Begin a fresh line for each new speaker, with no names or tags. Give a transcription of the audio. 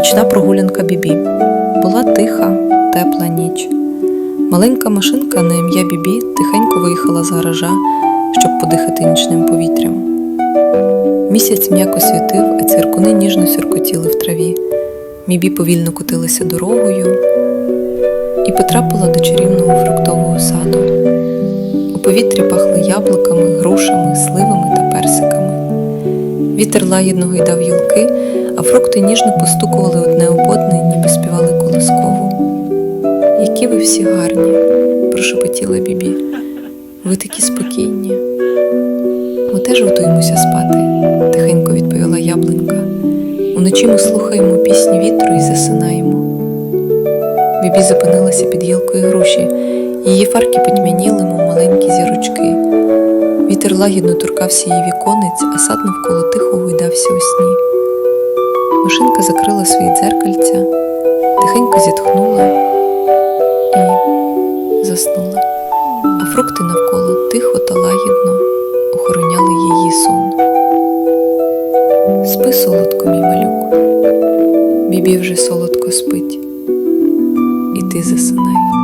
Нічна прогулянка Бібі. Була тиха, тепла ніч. Маленька машинка на ім'я Бібі тихенько виїхала з гаража, щоб подихати нічним повітрям. Місяць м'яко світив, а цвіркуни ніжно сюркотіли в траві. Бібі повільно котилася дорогою і потрапила до чарівного фруктового саду. У повітрі пахли яблуками, грушами, сливами та персиками. Вітер лагідно гойдав гілки, а фрукти ніжно постукували одне об одне, ніби співали колоскову. Які ви всі гарні, прошепотіла Бібі. Ви такі спокійні. Ми теж готуємося спати, тихенько відповіла яблунька. Уночі ми слухаємо пісні вітру і засинаємо. Бібі зупинилася під гілкою груші, її фарки потьмяніли, мов маленькі зірочки. Вітер лагідно торкався її віконець, а сад навколо тихо гойдався у сні. Машинка закрила свої дзеркальця, тихенько зітхнула і заснула, а фрукти навколо тихо та лагідно охороняли її сон. Спи, солодко, мій малюк, бібі вже солодко спить, і ти засинай.